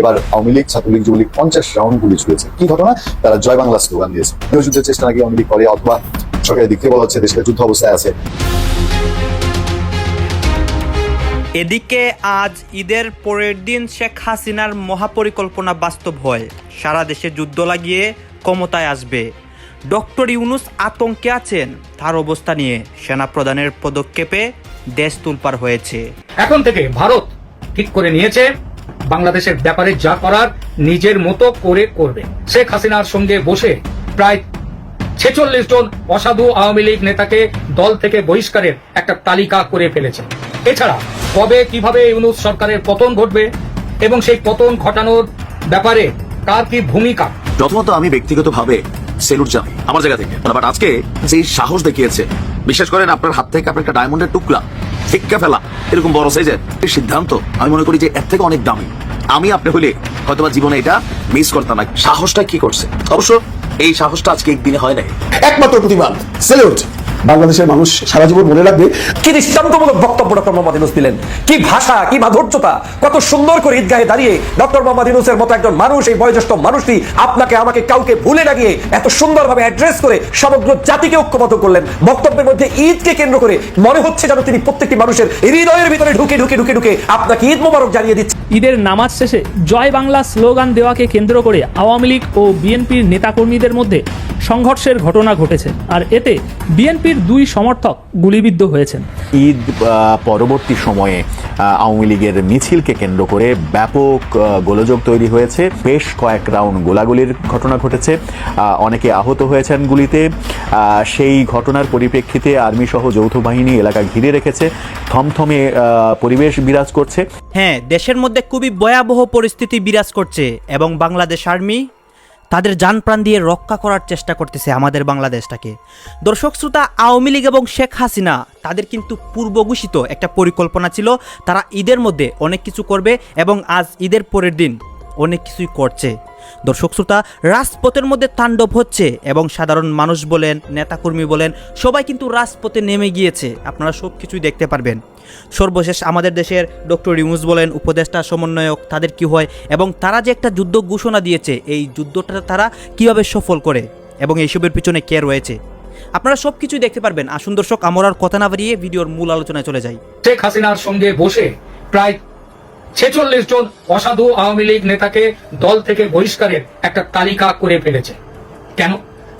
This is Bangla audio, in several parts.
এবার আওয়ামী লীগ ছাত্রলীগ যুবলীগ পঞ্চাশ রাউন্ড গুলি ছুড়েছে। কি ঘটনা? তারা জয় বাংলা স্লোগান দিয়েছে। গৃহযুদ্ধের চেষ্টা নাকি আওয়ামী লীগ করে অথবা সরকারের দিক থেকে বলা হচ্ছে দেশের যুদ্ধ অবস্থায় আছে। এদিকে আজ ঈদের পরের দিন শেখ হাসিনার মহাপরিকল্পনা বাস্তব হয়। সারা দেশে যুদ্ধ লাগিয়ে ক্ষমতায় আসবে। ডক্টর ইউনুস আতঙ্কে আছেন। তার অবস্থা নিয়ে সেনা প্রধানের পদক্ষেপে দেশ তুলপার হয়েছে। এখন থেকে ভারত ঠিক করে নিয়েছে বাংলাদেশের ব্যাপারে যা করার নিজের মতো করে করবে। শেখ হাসিনার সঙ্গে বসে প্রায় ছেচল্লিশ জন অসাধু আওয়ামী লীগ নেতাকে দল থেকে বহিষ্কারের একটা তালিকা করে ফেলেছে। এছাড়া কবে কীভাবে ইউনুস সরকারের পতন ঘটবে এবং সেই পতন ঘটানোর ব্যাপারে কার কি ভূমিকা? প্রথমত আমি ব্যক্তিগতভাবে সেলুট জানাই আমার জায়গা থেকে বাট আজকে যেই সাহস দেখিয়েছে বিশেষ করেন, আপনার হাত থেকে আপনার একটা ডায়মন্ডের টুকরা ফিক্কা ফেলা, এরকম বড় সাইজের সিদ্ধান্ত। আমি মনে করি যে এর থেকে অনেক দামি। আমি আপনি হলে হয়তোবা জীবনে এটা মিস করতাম না। সাহসটা কি করছে? অবশ্য এই সাহসটা আজকে একদিনে হয় নাই। একমাত্র প্রতিবাদ সেলুট বাংলাদেশের মানুষ সারা জীবন মনে রাখবে কি দৃষ্টান্তমূলক বক্তব্য ডক্টর মোহাম্মদ ইউনুস দিলেন? কি ভাষা কি মাধুর্যতা? কত সুন্দর করে ঈদগাহে দাঁড়িয়ে ডক্টর মোহাম্মদ ইউনুসের মতো একজন মানুষ এই বয়োজ্যেষ্ঠ মানুষটি আপনাকে আমাকে কাউকে ভুলে না গিয়ে এত সুন্দরভাবে অ্যাড্রেস করে সমগ্র জাতিকে ঐক্যবদ্ধ করলেন। বক্তব্যের মধ্যে ঈদকে কেন্দ্র করে মনে হচ্ছে যেন তিনি প্রত্যেকটি মানুষের হৃদয়ের ভিতরে ঢুকে ঢুকে ঢুকে ঢুকে আপনাকে ঈদ মোবারক জানিয়ে দিচ্ছে। ঈদের নামাজ শেষে জয় বাংলা স্লোগান দেওয়াকে কেন্দ্র করে আওয়ামী লীগ ও বিএনপির নেতাকর্মীদের মধ্যে সংঘর্ষের ঘটনা ঘটেছে। আর এতে বিএনপির দুই সমর্থক গুলিবিদ্ধ হয়েছেন। ঈদ পরবর্তী সময়ে আওয়ামী লীগের মিছিলকে কেন্দ্র করে ব্যাপক গোলযোগ তৈরি হয়েছে। বেশ কয়েক রাউন্ড গোলাগুলির ঘটনা ঘটেছে। অনেকে আহত হয়েছেন গুলিতে। সেই ঘটনার পরিপ্রেক্ষিতে আর্মি সহ যৌথ বাহিনী এলাকা ঘিরে রেখেছে। থমথমে পরিবেশ বিরাজ করছে। হ্যাঁ দেশের মধ্যে খুবই ভয়াবহ পরিস্থিতি বিরাজ করছে এবং বাংলাদেশ আর্মি তাদের যান প্রাণ দিয়ে রক্ষা করার চেষ্টা করতেছে আমাদের বাংলাদেশটাকে। দর্শক, শ্রোতা, আওয়ামী লীগ এবং শেখ হাসিনা, তাদের কিন্তু পূর্বঘোষিত একটা পরিকল্পনা ছিল, তারা ঈদের মধ্যে অনেক কিছু করবে এবং আজ ঈদের পরের দিন অনেক কিছুই করছে। দর্শক শ্রোতা, রাজপথের মধ্যে তাণ্ডব হচ্ছে এবং সাধারণ মানুষ বলেন, নেতাকর্মী বলেন, সবাই কিন্তু রাজপথে নেমে গিয়েছে। আপনারা সব কিছুই দেখতে পারবেন। সর্বশেষ আমাদের দেশের ডক্টর ইউনুস বলেন, উপদেষ্টা, সমন্বয়ক তাদের কি হয় এবং তারা যে একটা যুদ্ধ ঘোষণা দিয়েছে, এই যুদ্ধটা তারা কীভাবে সফল করে এবং এইসবের পিছনে কে রয়েছে? আপনারা সব কিছুই দেখতে পারবেন। আসুন দর্শক, আমরা আর কথা না বাড়িয়ে ভিডিওর মূল আলোচনায় চলে যাই। শেখ হাসিনার সঙ্গে বসে প্রায় ছেচল্লিশ জন অসাধু আওয়ামী লীগ নেতাকে দল থেকে বহিষ্কারের একটা তালিকা করে ফেলেছে। কেন?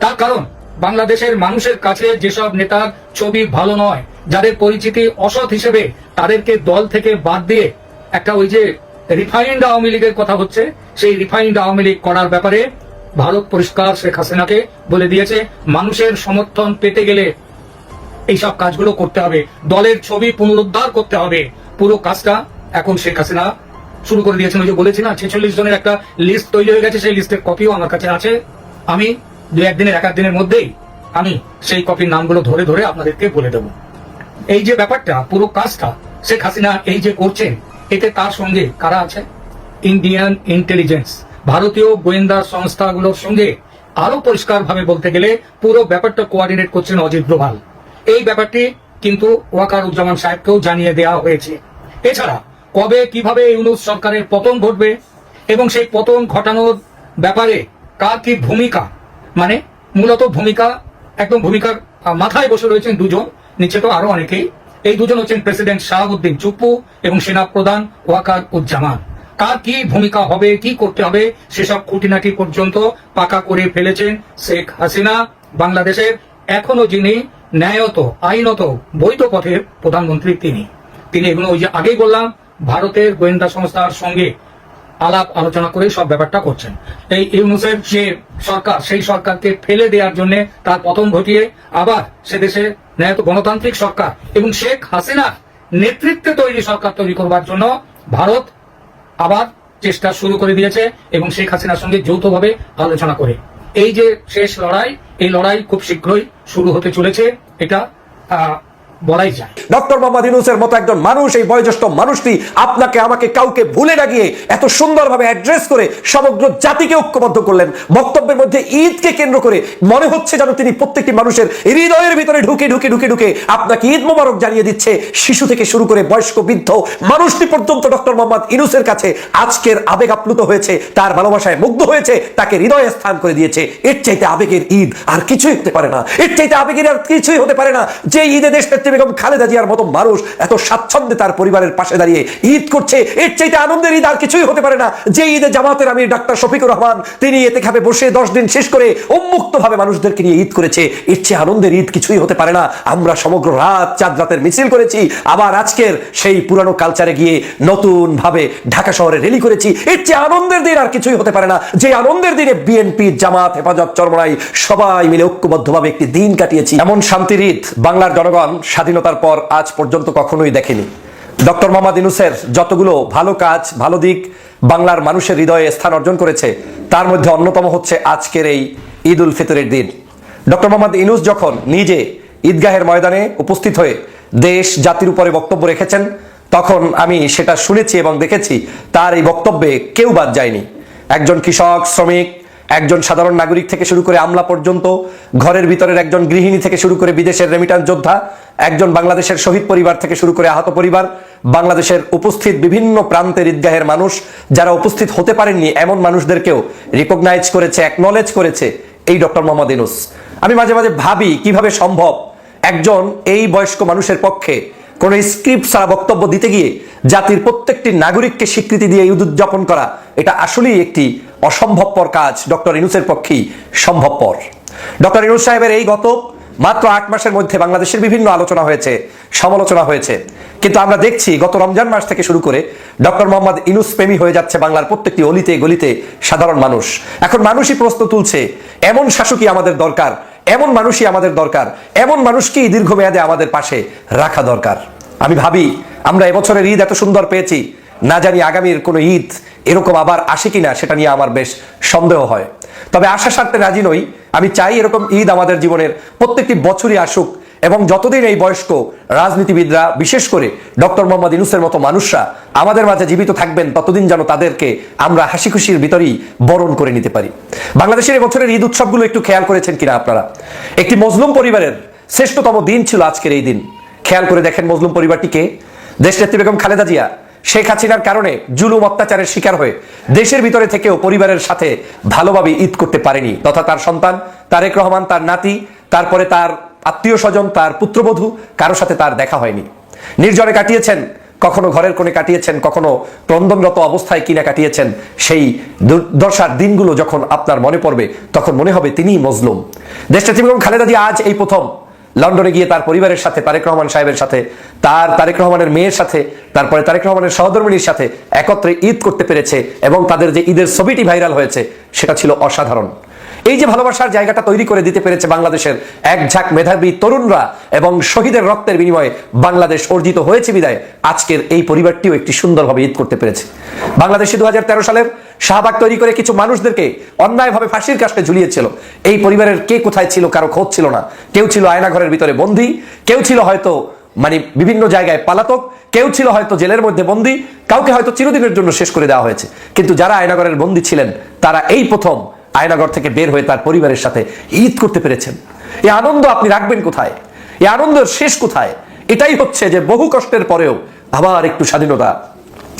তার কারণ, বাংলাদেশের মানুষের কাছে যেসব নেতার ছবি ভালো নয়, যাদের পরিচিতি অসৎ হিসেবে তাদেরকে দল থেকে বাদ দিয়ে একটা ওই যে রিফাইন্ড আওয়ামী লীগের কথা হচ্ছে, সেই রিফাইন্ড আওয়ামী লীগ করার ব্যাপারে ভারত পরিষ্কার শেখ হাসিনাকে বলে দিয়েছে, মানুষের সমর্থন পেতে গেলে এইসব কাজগুলো করতে হবে, দলের ছবি পুনরুদ্ধার করতে হবে, পুরো কাজটা এখন শেখ হাসিনা শুরু করে দিয়েছেন, ওই যে বলেছি না, ছেচল্লিশ জনের একটা লিস্ট তৈরি হয়ে গেছে, সেই লিস্টের কপিও আমার কাছে আছে। আমি দু একদিনের, এক দিনের মধ্যেই আমি সেই কপির নামগুলো ধরে ধরে আপনাদেরকে বলে দেব। এই যে ব্যাপারটা, পুরো কাজটা শেখ হাসিনা এই যে করছেন, এতে তার সঙ্গে কারা আছে? ইন্ডিয়ান ইন্টেলিজেন্স ভারতীয় গোয়েন্দা সংস্থাগুলোর সঙ্গে আরও পরিষ্কার ভাবে বলতে গেলে পুরো ব্যাপারটা কোঅর্ডিনেট করছেন অজিত ডোভাল। এই ব্যাপারটি কিন্তু ওয়াকার উজ্জামান সাহেবকেও জানিয়ে দেওয়া হয়েছে। এছাড়া কবে, কীভাবে ইউনুস সরকারের পতন ঘটবে এবং সেই পতন ঘটানোর ব্যাপারে কার কি ভূমিকা? মানে মূলত ভূমিকা, একদম ভূমিকার মাথায় বসে রয়েছেন দুজন নিচে তো আরও অনেকেই। এই দুজন হচ্ছেন প্রেসিডেন্ট শাহাবুদ্দিন চুপ্পু এবং সেনা প্রধান ওয়াকার উজ্জামান কার কি ভূমিকা হবে, কি করতে হবে, সেসব খুঁটিনাটি পর্যন্ত পাকা করে ফেলেছেন শেখ হাসিনা বাংলাদেশের। এখনও যিনি ন্যায়ত, আইনত বৈধ পথের প্রধানমন্ত্রী তিনি। তিনি এগুলো ওই যে আগেই বললাম ভারতের গোয়েন্দা সংস্থার সঙ্গে আলাপ আলোচনা করে সব ব্যাপারটা করছেন। এই ইউনুসের যে সরকার, সেই সরকারকে ফেলে দেওয়ার জন্য তার পতন ঘটিয়ে আবার সে দেশে ন্যায়ত গণতান্ত্রিক সরকার এবং শেখ হাসিনা নেতৃত্বে তৈরি সরকার তৈরি করবার জন্য ভারত আবার চেষ্টা শুরু করে দিয়েছে এবং শেখ হাসিনার সঙ্গে যৌথভাবে আলোচনা করে। এই যে শেষ লড়াই, এই লড়াই খুব শীঘ্রই শুরু হতে চলেছে। এটা বলাই যায়। ডক্টর মোহাম্মদ ইউনুসের মতো একজন মানুষ, এই বয়োজ্যেষ্ঠ মানুষটি আপনাকে আমাকে কাউকে ভুলে না গিয়ে এত সুন্দরভাবে অ্যাড্রেস করে সমগ্র জাতিকে ঐক্যবদ্ধ করলেন। বক্তব্যের মধ্যে ঈদকে কেন্দ্র করে মনে হচ্ছে যেন তিনি প্রত্যেকটি মানুষের হৃদয়ের ভিতরে ঢুকে ঢুকে ঢুকে ঢুকে আপনাকে ঈদ মোবারক জানিয়ে দিচ্ছে। শিশু থেকে শুরু করে বয়স্ক, বৃদ্ধ মানুষটি পর্যন্ত ডক্টর মোহাম্মদ ইনুসের কাছে আজকের আবেগ আপ্লুত হয়েছে, তার ভালোবাসায় মুগ্ধ হয়েছে, তাকে হৃদয়ে স্থান করে দিয়েছে। এর চাইতে আবেগের ঈদ আর কিছুই হতে পারে না। এর চাইতে আবেগের আর কিছুই হতে পারে না। যে ঈদে দেশ নেত্রী বেগম খালেদা জিয়ার মতো মানুষ এত স্বাচ্ছন্দ্যে তার পরিবারের পাশে দাঁড়িয়ে ঈদ করছে, এর চাইতে আনন্দের ঈদ আর কিছুই হতে পারে না। যে ঈদে জামাতের আমির ডাক্তার শফিকুর রহমান, তিনি এতে খাবে বসে দশ দিন শেষ করে উন্মুক্ত ভাবে মানুষদেরকে নিয়ে ঈদ করেছে, এর চেয়ে আনন্দের ঈদ কিছুই হতে পারে না। আমরা সমগ্র রাত চাঁদ রাতের মিছিল করেছি, আবার আজকের সেই পুরানো কালচারে গিয়ে নতুন ভাবে ঢাকা শহরে রেলি করেছি, এর চেয়ে আনন্দের দিন আর কিছুই হতে পারে না। যে আনন্দের দিনে বিএনপি, জামাত, হেফাজত চরমরাই সবাই মিলে ঐক্যবদ্ধভাবে একটি দিন কাটিয়েছি। এমন শান্তির ঈদ বাংলার জনগণ স্বাধীনতার পর আজ পর্যন্ত কখনোই দেখেনি। ডক্টর মোহাম্মদ ইনুসের যতগুলো ভালো কাজ, ভালো দিক বাংলার মানুষের হৃদয়ে স্থান অর্জন করেছে, তার মধ্যে অন্যতম হচ্ছে আজকের এই ঈদ উল ফিতরের দিন। ডক্টর মোহাম্মদ ইনুস যখন নিজে ঈদগাহের ময়দানে উপস্থিত হয়ে দেশ, জাতির উপরে বক্তব্য রেখেছেন, তখন আমি সেটা শুনেছি এবং দেখেছি, তার এই বক্তব্যে কেউ বাদ যায়নি। একজন কৃষক, শ্রমিক একজন সাধারণ নাগরিক থেকে শুরু করে আমলা পর্যন্ত, ঘরের ভিতরের একজন গৃহিণী থেকে শুরু করে বিদেশের রেমিটান্স যোদ্ধা, একজন বাংলাদেশের শহীদ পরিবার থেকে শুরু করে আহত পরিবার, বাংলাদেশের উপস্থিত বিভিন্ন প্রান্তের ঈদগাহের মানুষ, যারা উপস্থিত হতে পারেননি, এমন মানুষদেরকেও রিকগনাইজ করেছে অ্যাকনলেজ করেছে এই ডক্টর মোহাম্মদ ইনুস। আমি মাঝে মাঝে ভাবি, কীভাবে সম্ভব একজন এই বয়স্ক মানুষের পক্ষে কোন স্ক্রিপ্ট ছাড়া বক্তব্য দিতে গিয়ে জাতির প্রত্যেকটি নাগরিককে স্বীকৃতি দিয়ে ঈদ উদযাপন করা, এটা আসলেই একটি অসম্ভবপর কাজ ডক্টর ইনুসের পক্ষেই সম্ভবপর। ডক্টর ইনুস সাহেবের এই গত মাত্র আট মাসের মধ্যে বাংলাদেশের বিভিন্ন আলোচনা হয়েছে, সমালোচনা হয়েছে। কিন্তু আমরা দেখছি গত রমজান মাস থেকে শুরু করে ডক্টর মোহাম্মদ ইনুস প্রেমী হয়ে যাচ্ছে বাংলার প্রত্যেকটি অলিতে গলিতে সাধারণ মানুষ। এখন মানুষই প্রশ্ন তুলছে, এমন শাসকই আমাদের দরকার, এমন মানুষই আমাদের দরকার, এমন মানুষকেই দীর্ঘমেয়াদে আমাদের পাশে রাখা দরকার। আমি ভাবি, আমরা এবছরের ঈদ এত সুন্দর পেয়েছি না জানি আগামীর কোনো ঈদ এরকম আবার আসে কিনা, সেটা নিয়ে আমার বেশ সন্দেহ হয়। তবে আশা স্বার্থে রাজি নই। আমি চাই এরকম ঈদ আমাদের জীবনের প্রত্যেকটি বছরই আসুক এবং যতদিন এই বয়স্ক রাজনীতিবিদরা, বিশেষ করে ডক্টর মোহাম্মদ ইনুসের মতো মানুষরা আমাদের মাঝে জীবিত থাকবেন, ততদিন যেন তাদেরকে আমরা হাসি খুশির ভিতরেই বরণ করে নিতে পারি। বাংলাদেশের এবছরের ঈদ উৎসবগুলো একটু খেয়াল করেছেন কিনা আপনারা? একটি মজলুম পরিবারের শ্রেষ্ঠতম দিন ছিল আজকের এই দিন। খেয়াল করে দেখেন মজলুম পরিবারটিকে দেশনেত্রী বেগম খালেদা জিয়া শেখ হাসিনার কারণে জুলুম অত্যাচারের শিকার হয়ে দেশের ভিতরে থেকেও পরিবারের সাথে ভালোভাবে ঈদ করতে পারেনি, তথা তার সন্তান, তারেক রহমান, তার নাতি, তারপরে তার আত্মীয় স্বজন তার পুত্রবধূ কারও সাথে তার দেখা হয়নি। নির্জনে কাটিয়েছেন, কখনো ঘরের কোণে কাটিয়েছেন, কখনো ক্রন্দনরত অবস্থায় কিনা কাটিয়েছেন, সেই দুর্দশার দিনগুলো যখন আপনার মনে পড়বে, তখন মনে হবে তিনিই মজলুম। দেশটা বেগম খালেদা জিয়া, আজ এই প্রথম লন্ডনে গিয়ে তার পরিবারের সাথে, তারেক রহমান সাহেবের সাথে, তার তারেক রহমানের মেয়ের সাথে, তারপরে তারেক রহমানের সহধর্মিনীর সাথে একত্রে ঈদ করতে পেরেছে এবং তাদের যে ঈদের ছবিটি ভাইরাল হয়েছে, সেটা ছিল অসাধারণ। এই যে ভালোবাসার জায়গাটা তৈরি করে দিতে পেরেছে বাংলাদেশের এক ঝাঁক মেধাবী তরুণরা এবং শহীদের রক্তের বিনিময়ে বাংলাদেশ অর্জিত হয়েছে বিদায়, আজকের এই পরিবারটিও একটি সুন্দরভাবে ঈদ করতে পেরেছে। বাংলাদেশে দু হাজার তেরো সালের শাহবাগ তৈরি করে কিছু মানুষদেরকে অন্যায়ভাবে ফাঁসির কাছে ঝুলিয়েছিল। এই পরিবারের কে কোথায় ছিল কারও খোঁজ ছিল না। কেউ ছিল আয়নাঘরের ভিতরে বন্দী, কেউ ছিল হয়তো মানে বিভিন্ন জায়গায় পালাতক, কেউ ছিল হয়তো জেলের মধ্যে বন্দী, কাউকে হয়তো চিরদিনের জন্য শেষ করে দেওয়া হয়েছে। কিন্তু যারা আয়নাঘরের বন্দী ছিলেন, তারা এই প্রথম আয়নাগর থেকে বের হয়ে তার পরিবারের সাথে ঈদ করতে পেরেছেন। এই আনন্দ আপনি রাখবেন কোথায়? এই আনন্দের শেষ কোথায়? এটাই হচ্ছে যে বহু কষ্টের পরেও আবার একটু স্বাধীনতা,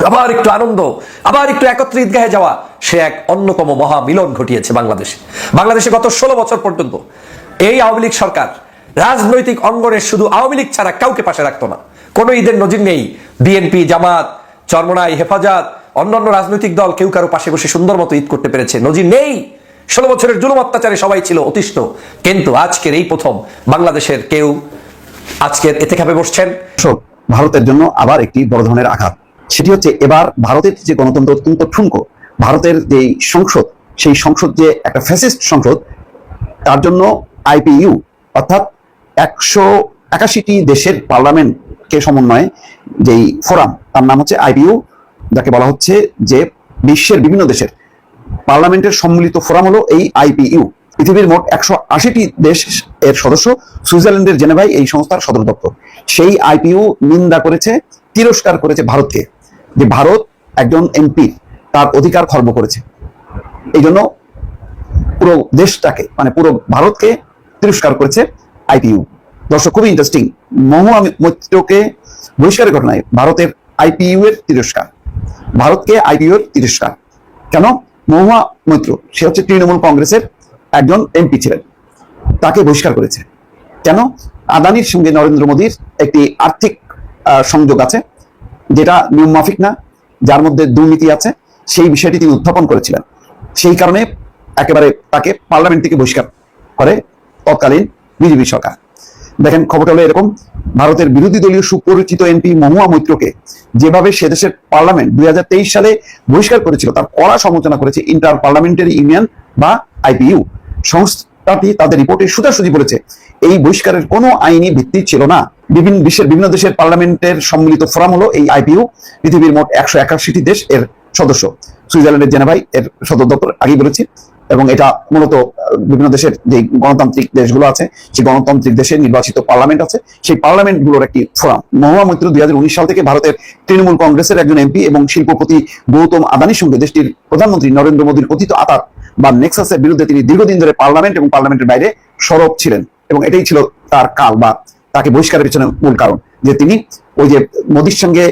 আবার একটু আনন্দ, আবার একটু একত্রে ঈদগাহে যাওয়া, সে এক অন্যতম মহা মিলন ঘটিয়েছে বাংলাদেশে। বাংলাদেশে গত ষোলো বছর পর্যন্ত এই আওয়ামী লীগ সরকার রাজনৈতিক অঙ্গনের শুধু আওয়ামী লীগ ছাড়া কাউকে পাশে রাখতো না। কোনো ঈদের নজির নেই। বিএনপি, জামাত, চরমনাই, হেফাজত, অন্যান্য রাজনৈতিক দল কেউ কারও পাশে বসে সুন্দর মতো ঈদ করতে পেরেছে। নজির নেই। ষোলো বছরের জুলুম অত্যাচারে সবাই ছিল অতিষ্ঠ। কিন্তু আজকের এই প্রথম বাংলাদেশের কেউ আজকের এতে খাবে বসছেন ভারতের জন্য আবার একটি বড় ধরনের আঘাত। সেটি হচ্ছে এবার ভারতের যে গণতন্ত্র অত্যন্ত ঠুনকো, ভারতের যে সংসদ, সেই সংসদ যে একটা ফ্যাসিস্ট সংসদ, তার জন্য আইপিইউ অর্থাৎ একশো একাশিটি দেশের পার্লামেন্টকে সমন্বয়ে যেই ফোরাম, তার নাম হচ্ছে আইপিইউ যাকে বলা হচ্ছে যে বিশ্বের বিভিন্ন দেশের পার্লামেন্টের সম্মিলিত ফোরাম হলো এই আইপিইউ পৃথিবীর মোট একশো আশিটি দেশ এর সদস্য, সুইজারল্যান্ডের জেনেভায় এই সংস্থার সদর দপ্তর। সেই আইপিইউ নিন্দা করেছে, তিরস্কার করেছে ভারতকে যে ভারত একজন এমপি, তার অধিকার খর্ব করেছে। এই জন্য পুরো দেশটাকে মানে পুরো ভারতকে তিরস্কার করেছে আইপিইউ দর্শক, খুবই ইন্টারেস্টিং মহুয়া মৈত্রকে বহিষ্কারের ঘটনায় ভারতের আইপিইউ এর তিরস্কার। ভারতকে আইপিইউ এর তিরস্কার। কেন? মহুয়া মৈত্র, সে হচ্ছে তৃণমূল কংগ্রেসের একজন এমপি ছিলেন। তাকে বহিষ্কার করেছে। কেন? আদানির সঙ্গে নরেন্দ্র মোদীর একটি আর্থিক সংযোগ আছে, যেটা নিয়ম মাফিক না, যার মধ্যে দুর্নীতি আছে, সেই বিষয়টি তিনি উত্থাপন করেছিলেন। সেই কারণে একেবারে তাকে পার্লামেন্ট থেকে বহিষ্কার করে তৎকালীন বিজেপি সরকার। দেখেন, খবরটা হলো এরকম, ভারতের বিরোধী দলীয় সুপরিচিত এমপি মহুয়া মৈত্রকে যেভাবে সে দেশের পার্লামেন্ট দুই সালে বহিষ্কার করেছিল, তার কড়া সমালোচনা করেছে ইন্টার পার্লামেন্টারি ইউনিয়ন বা আইপিইউ সংস্থাটি তাদের রিপোর্টে সুদাসুদি বলেছে, এই বহিষ্কারের কোনো আইনি ভিত্তি ছিল না। বিভিন্ন বিশ্বের বিভিন্ন দেশের পার্লামেন্টের সম্মিলিত ফোরাম হলো এই আইপিইউ পৃথিবীর মোট একশো একাশিটি দেশ এর সদস্য। সুইজারল্যান্ডের জেনেভাই এর সদর দপ্তর আগেই বলেছি এবং এটা মূলত বিভিন্ন দেশের যে গণতান্ত্রিক দেশগুলো আছে, সেই গণতান্ত্রিক দেশের নির্বাচিত পার্লামেন্ট আছে। সেই পার্লামেন্টগুলোর একটি ফোরাম, মহুয়া মৈত্র দুই সাল থেকে ভারতের তৃণমূল কংগ্রেসের একজন এমপি এবং শিল্পপতি গৌতম আদানির সঙ্গে দেশটির প্রধানমন্ত্রী নরেন্দ্র মোদীর কথিত আতাত বা নেক্সাসের বিরুদ্ধে তিনি দীর্ঘদিন ধরে পার্লামেন্ট এবং পার্লামেন্টের বাইরে সরব ছিলেন এবং এটাই ছিল তার কাল বা তাকে বহিষ্কারের পিছনে মূল কারণ যে তিনি ওই যে মোদীর সঙ্গে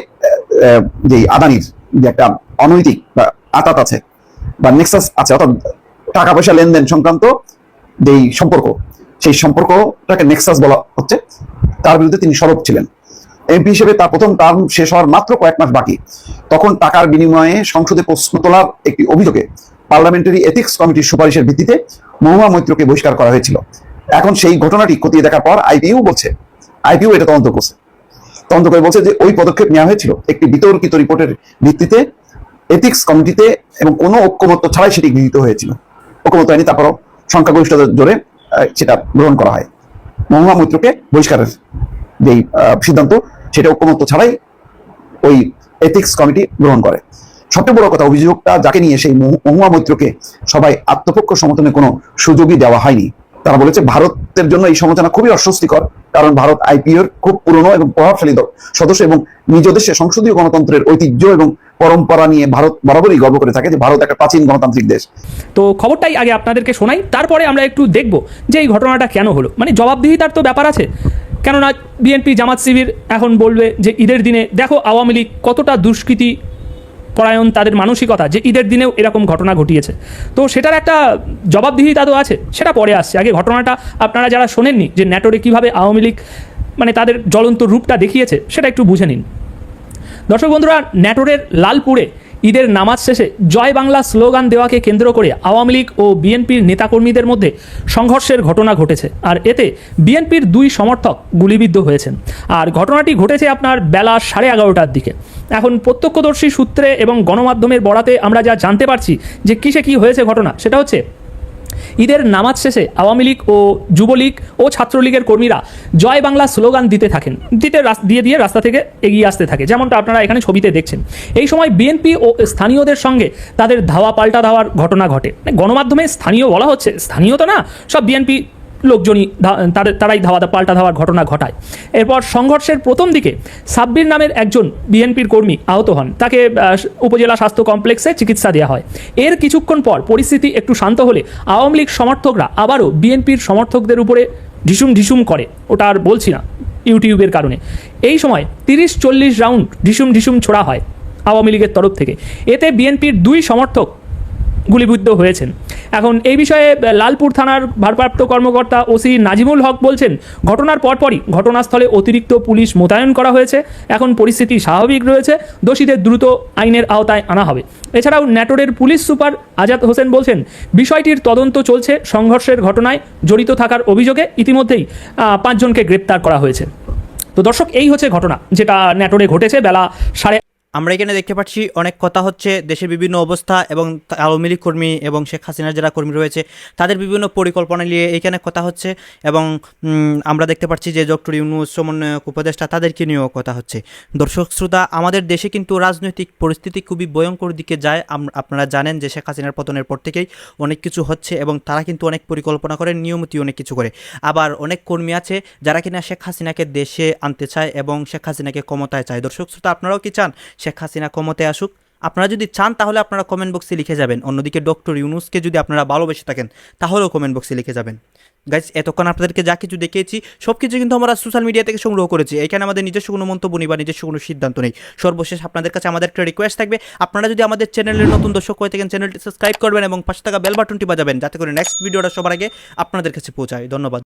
যে আদানির যে একটা অনৈতিক বা আতাত আছে বা নেক্সাস আছে, অর্থাৎ টাকা পয়সা লেনদেন সংক্রান্ত যেই সম্পর্ক, সেই সম্পর্কটাকে নেক্সাস বলা হচ্ছে। তার বিরুদ্ধে তিনি সরব ছিলেন। এমপি হিসেবে তার প্রথম টার্ম শেষ হওয়ার মাত্র কয়েক মাস বাকি। তখন টাকার বিনিময়ে সংসদে প্রশ্ন তোলার একটি অভিযোগে পার্লামেন্টারি এথিক্স কমিটির সুপারিশের ভিত্তিতে মহুয়া মৈত্রকে বহিষ্কার করা হয়েছিল। এখন সেই ঘটনাটি খতিয়ে দেখার পর আইপিইউ বলছে আইপিইউ এটা তদন্ত করছে। তদন্ত করে বলছে যে ওই পদক্ষেপ নেওয়া হয়েছিল একটি বিতর্কিত রিপোর্টের ভিত্তিতে এথিক্স কমিটিতে এবং কোনো ঐক্যমত্য ছাড়াই সেটি গৃহীত হয়েছিল। ঐক্যমত্য হয়নি, তারপরও সংখ্যাগরিষ্ঠতার জোরে সেটা গ্রহণ করা হয়। মহুয়া মৈত্রকে বহিষ্কারের যেই সিদ্ধান্ত, সেটা ঐক্যমত ছাড়াই ওই এথিক্স কমিটি গ্রহণ করে। সবচেয়ে বড় কথা, অভিযোগটা যাকে নিয়ে সেই মহু- মহুয়া মৈত্রকে সবাই আত্মপক্ষ সমর্থনে কোনো সুযোগই দেওয়া হয়নি। তারা বলেছে ভারতের জন্য এই সমালোচনা খুবই অস্বস্তিকর, কারণ ভারত আইপিওর খুব পুরনো এবং প্রভাবশালী সদস্য এবং নিজ দেশে সংসদীয় গণতন্ত্রের ঐতিহ্য এবং পরম্পরা নিয়ে ভারত বরাবরই গর্ব করে থাকে যে ভারত একটা প্রাচীন গণতান্ত্রিক দেশ। তো খবরটাই আগে আপনাদেরকে শোনাই, তারপরে আমরা একটু দেখব যে এই ঘটনাটা কেন হলো। মানে জবাবদিহিতার তো ব্যাপার আছে, কেননা বিএনপি জামাত শিবির এখন বলবে যে ঈদের দিনে, দেখো আওয়ামী লীগ কতটা দুষ্কৃতি পরায়ণ তাদের মানসিকতা, যে ঈদের দিনেও এরকম ঘটনা ঘটিয়েছে। তো সেটার একটা জবাবদিহিতা তো আছে, সেটা পরে আসছে। আগে ঘটনাটা আপনারা যারা শোনেননি, যে ন্যাটোরে কীভাবে আওয়ামী লীগ মানে তাদের জ্বলন্ত রূপটা দেখিয়েছে, সেটা একটু বুঝে নিন। দর্শক বন্ধুরা, ন্যাটোরের লালপুরে ঈদের নামাজ শেষে জয় বাংলা স্লোগান দেওয়াকে কেন্দ্র করে আওয়ামী লীগ ও বিএনপির নেতাকর্মীদের মধ্যে সংঘর্ষের ঘটনা ঘটেছে। আর এতে বিএনপির দুই সমর্থক গুলিবিদ্ধ হয়েছেন। আর ঘটনাটি ঘটেছে আপনার বেলা সাড়ে এগারোটার দিকে। এখন প্রত্যক্ষদর্শী সূত্রে এবং গণমাধ্যমের বরাতে আমরা যা জানতে পারছি যে কিসে কি হয়েছে ঘটনা, সেটা হচ্ছে ঈদের নামাজ শেষে আওয়ামী লীগ ও যুবলীগ ও ছাত্রলীগের কর্মীরা জয় বাংলা স্লোগান দিতে থাকেন। দিতে দিয়ে দিয়ে রাস্তা থেকে এগিয়ে আসতে থাকে। যেমনটা আপনারা এখানে ছবিতে দেখছেন। এই সময় বিএনপি ও স্থানীয়দের সঙ্গে তাদের ধাওয়া পাল্টা ধাওয়ার ঘটনা ঘটে। মানে গণমাধ্যমে স্থানীয় বলা হচ্ছে, স্থানীয় তো না, সব বিএনপি লোকজনই তারাই ধাওয়া, পাল্টা ধাওয়ার ঘটনা ঘটায়। এরপর সংঘর্ষের প্রথম দিকে সাব্বির নামের একজন বিএনপির কর্মী আহত হন। তাকে উপজেলা স্বাস্থ্য কমপ্লেক্সে চিকিৎসা দেওয়া হয়। এর কিছুক্ষণ পর পরিস্থিতি একটু শান্ত হলে আওয়ামী লীগ সমর্থকরা আবারও বিএনপির সমর্থকদের উপরে ঢিসুম ঢিসুম করে। ওটা আর বলছি না ইউটিউবের কারণে। এই সময় তিরিশ চল্লিশ রাউন্ড ঢিসুম ঢিসুম ছোড়া হয় আওয়ামী লীগের তরফ থেকে। এতে বিএনপির দুই সমর্থক গুলিবিদ্ধ হয়েছেন। এখন এই বিষয়ে লালপুর থানার ভারপ্রাপ্ত কর্মকর্তা ওসি নাজিমুল হক বলছেন, ঘটনার পরপরই ঘটনাস্থলে অতিরিক্ত পুলিশ মোতায়েন করা হয়েছে। এখন পরিস্থিতি স্বাভাবিক রয়েছে, দোষীদের দ্রুত আইনের আওতায় আনা হবে। এছাড়াও ন্যাটোরের পুলিশ সুপার আজাদ হোসেন বলছেন, বিষয়টির তদন্ত চলছে সংঘর্ষের ঘটনায় জড়িত থাকার অভিযোগে ইতিমধ্যেই পাঁচজনকে গ্রেপ্তার করা হয়েছে। তো দর্শক, এই হচ্ছে ঘটনা, যেটা ন্যাটোরে ঘটেছে বেলা সাড়ে আমরা এখানে দেখতে পাচ্ছি অনেক কথা হচ্ছে, দেশের বিভিন্ন অবস্থা এবং আওয়ামী লীগ কর্মী এবং শেখ হাসিনার যারা কর্মী রয়েছে, তাদের বিভিন্ন পরিকল্পনা নিয়ে এখানে কথা হচ্ছে এবং আমরা দেখতে পাচ্ছি যে ডক্টর ইউনুস সমন্বয়ক উপদেষ্টা তাদেরকে নিয়েও কথা হচ্ছে। দর্শক শ্রোতা, আমাদের দেশে কিন্তু রাজনৈতিক পরিস্থিতি খুবই ভয়ঙ্কর দিকে যায়। আপনারা জানেন যে শেখ হাসিনার পতনের পর থেকেই অনেক কিছু হচ্ছে এবং তারা কিন্তু অনেক পরিকল্পনা করে, নিয়মিত অনেক কিছু করে। আবার অনেক কর্মী আছে যারা কিনা শেখ হাসিনাকে দেশে আনতে চায় এবং শেখ হাসিনাকে ক্ষমতায় চায়। দর্শক শ্রোতা, আপনারাও কি চান শেখ হাসিনা ক্ষমতায় আসুক, আপনারা যদি চান তাহলে আপনারা কমেন্ট বক্সে লিখে যাবেন। অন্যদিকে ডক্টর ইউনুসকে যদি আপনারা ভালোবেসে থাকেন, তাহলেও কমেন্ট বক্সে লিখে যাবেন। গাইজ এতক্ষণ আপনাদেরকে যা কিছু দেখিয়েছি সব কিছু কিন্তু আমরা সোশ্যাল মিডিয়া থেকে সংগ্রহ করেছি। এখানে আমাদের নিজস্ব কোনো মন্তব্য নেই বা নিজস্ব কোনো সিদ্ধান্ত নেই। সর্বশেষ আপনাদের কাছে আমাদের একটা রিকোয়েস্ট থাকবে, আপনারা যদি আমাদের চ্যানেলের নতুন দর্শক হয়ে থাকেন চ্যানেলটি সাবস্ক্রাইব করবেন এবং পাশে থাকা বেল বাটনটি বাজাবেন, যাতে করে নেক্সট ভিডিওটা সবার আগে আপনাদের কাছে পৌঁছায়। ধন্যবাদ।